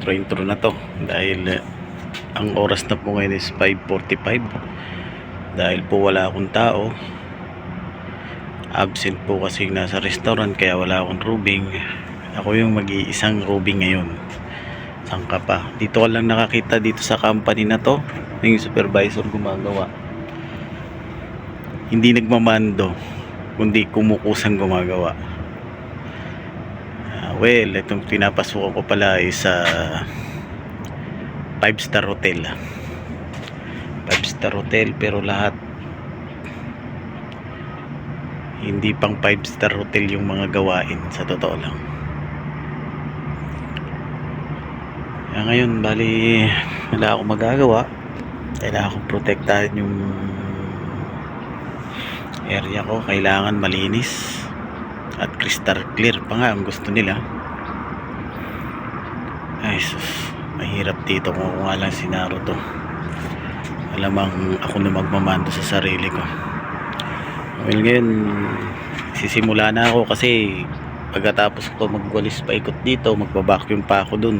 intro intro na to. Dahil eh, ang oras na po ngayon is 5.45 dahil po wala akong tao. Absent po kasi nasa restaurant kaya wala akong rubing. Ako yung mag-iisang rubing ngayon. Saan pa? Dito ka lang nakakita dito sa company na to. Yung supervisor gumagawa. Hindi nagmamando kundi kumukusang gumagawa well, itong pinapasukan ko pala is sa 5 star hotel. 5 star hotel pero lahat hindi pang 5 star hotel yung mga gawain sa totoo lang. Kaya ngayon, bali wala akong magagawa. Kailangan akong protektahan yung area ko. Kailangan malinis at crystal clear pa nga ang gusto nila. Ay sus. Mahirap dito kung nga lang sinaro to alamang ako na magmamando sa sarili ko. Well ngayon sisimula na ako kasi pagkatapos ko magwalis pa ikot dito magbabacuum pa ako dun.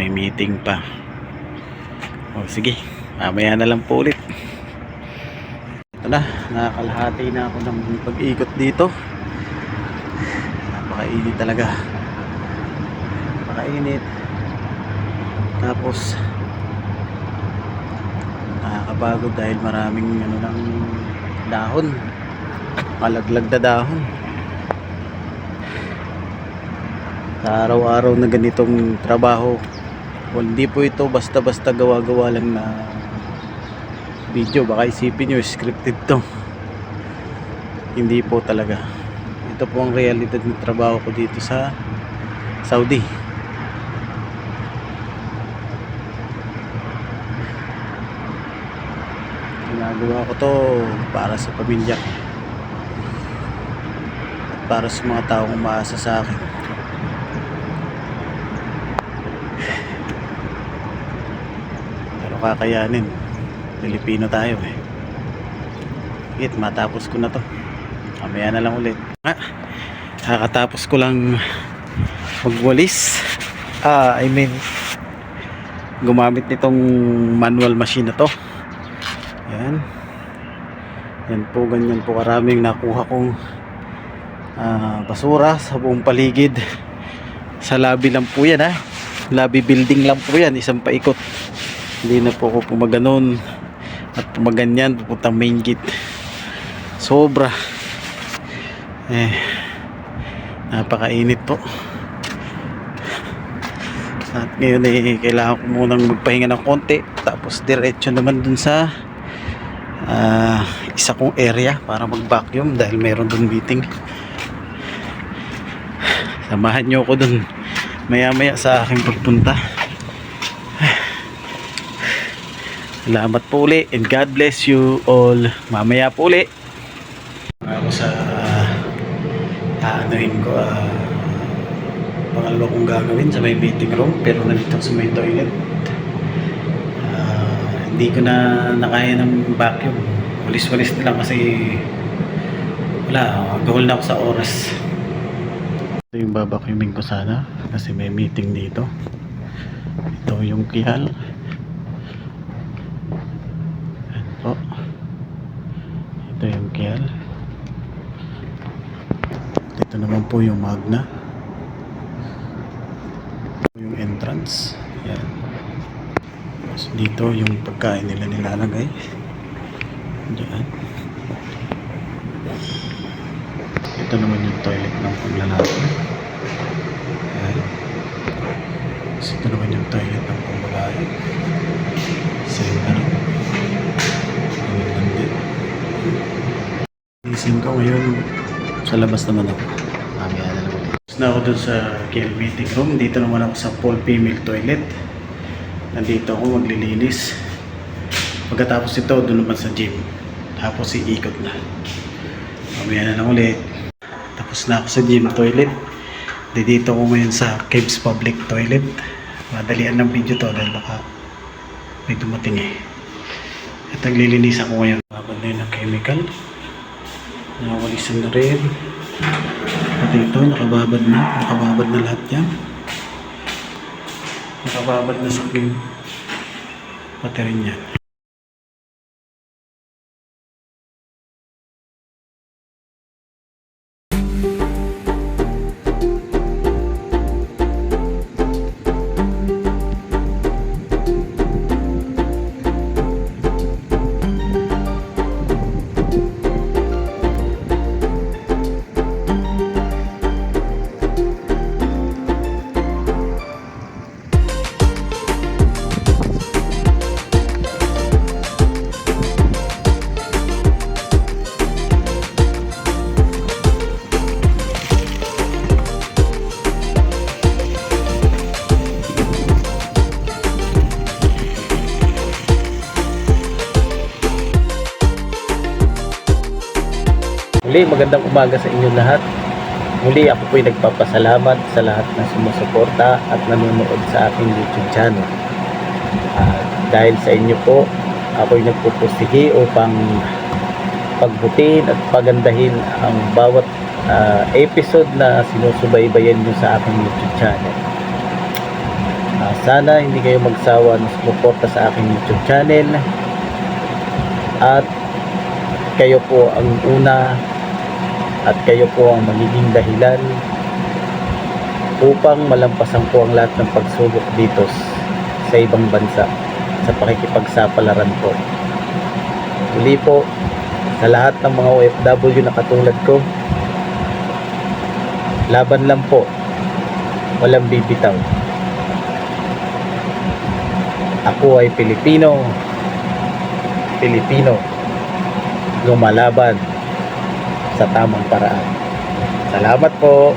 May meeting pa. O sige. Mamaya na lang po ulit. Ito na. Nakakalahati na ako ng pag-ikot dito napakainit talaga. Napakainit. Tapos nakakapagod dahil maraming ano ng dahon. Malaglag na dahon. Sa araw-araw na ganitong trabaho well, hindi po ito basta-basta gawa-gawa lang na video. Baka isipin nyo scripted to. Hindi po talaga ito po ang realidad ng trabaho ko dito sa Saudi. Ginagawa ko to para sa pamilya ko. At para sa mga taong umaasa sa akin. Pero kakayanin Pilipino tayo eh. It, matapos ko na to. Mamaya na lang ulit ah, kakatapos ko lang magwalis. Ah I mean gumamit nitong manual machine na to. Yan. Yan po ganyan po karaming nakuha kong ah, basura sa buong paligid. Sa lobby lang po yan ha? Lobby building lang po yan isang paikot. Hindi na po ako pumaganon at pumaganyan pupuntang main gate. Sobra eh napakainit po. At ngayon eh kailangan ko munang magpahinga ng konti. Tapos diretso naman dun sa ah, isa kong area para mag vacuum dahil meron dun meeting. Samahan nyo ako dun maya maya sa aking pagpunta. Salamat po uli and God bless you all. Mamaya po uli. Ako sa aanuhin ko ah, pangalawa kong gagawin sa may meeting room pero nandito sa may toilet. Ah, hindi ko na nakaya ng vacuum. Walis-walis na lang kasi wala gawal na ako sa oras. Ito yung babacuuming ko sana kasi may meeting dito. Ito yung kihal Ayan po ito yung kihal naman po yung magna. Yung entrance. Yan. Tapos dito yung pagkain nila nilalagay. Diyan. ito naman yung toilet ng paglalaki. Yan. Tapos ito naman yung toilet ng pambabae same na rin Gising ko ngayon sa labas naman ako. Mamaya na lang ulit. Tapos na ako dun sa KL meeting room. Dito naman ako sa Paul Female Toilet. Nandito ako maglilinis. Pagkatapos ito, doon naman sa gym. Tapos iikot na. Mamaya na lang ulit. Tapos na ako sa gym toilet. Di dito ako ngayon sa Caves Public Toilet. Madalian ng video to dahil baka may dumating eh. At naglilinis ako ngayon. Babad na ng chemical. Nakawalisan na rin. Pati ito, nakababad na. Nakababad na lahat yan. Naka Nakababad na sa aking pati rin yan. Muli, magandang umaga sa inyo lahat. Muli, ako po'y nagpapasalamat sa lahat ng sumusuporta at nanonood sa aking YouTube channel. Ah, dahil sa inyo po, ako'y nagpupustigi upang pagbutin at pagandahin ang bawat ah, episode na sinusubaybayan nyo sa aking YouTube channel. Ah, sana hindi kayo magsawa na sumuporta sa aking YouTube channel at kayo po ang una at kayo po ang magiging dahilan upang malampasan po ang lahat ng pagsubok dito sa ibang bansa sa pakikipagsapalaran po. Muli po sa lahat ng mga OFW na katulad ko laban lang po walang bibitaw ako ay Pilipino Pilipino lumalaban sa tamang paraan. Salamat po.